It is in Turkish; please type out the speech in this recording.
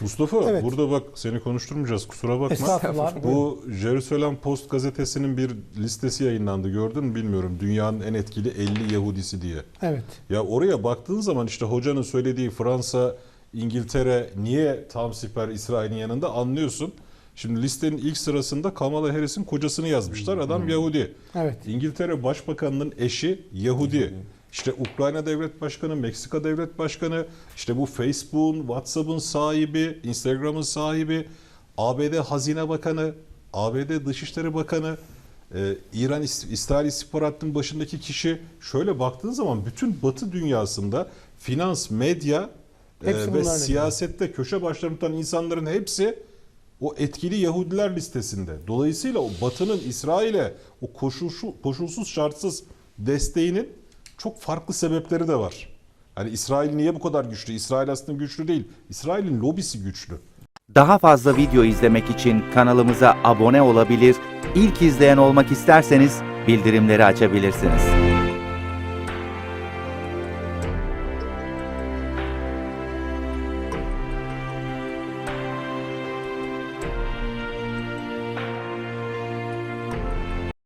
Mustafa Evet. burada bak seni konuşturmayacağız kusura bakma. Estağfurullah. Bu Jerusalem Post gazetesinin bir listesi yayınlandı gördün mü bilmiyorum. Dünyanın en etkili 50 Yahudisi diye. Evet. Ya oraya baktığın zaman işte hocanın söylediği Fransa, İngiltere niye tam siper İsrail'in yanında anlıyorsun. Şimdi listenin ilk sırasında Kamala Harris'in kocasını yazmışlar. Adam Yahudi. Evet. İngiltere Başbakanı'nın eşi Yahudi. İşte Ukrayna Devlet Başkanı, Meksika Devlet Başkanı, işte bu Facebook'un, WhatsApp'ın sahibi, Instagram'ın sahibi, ABD Hazine Bakanı, ABD Dışişleri Bakanı, e, İran İs- İsrail İstihbaratının başındaki kişi şöyle baktığın zaman bütün Batı dünyasında finans, medya e, ve siyasette köşe başlarını tutan insanların hepsi o etkili Yahudiler listesinde. Dolayısıyla o Batı'nın İsrail'e o koşulsuz, koşulsuz şartsız desteğinin çok farklı sebepleri de var. Hani İsrail niye bu kadar güçlü? İsrail aslında güçlü değil. İsrail'in lobisi güçlü. Daha fazla video izlemek için kanalımıza abone olabilir, ilk izleyen olmak isterseniz bildirimleri açabilirsiniz.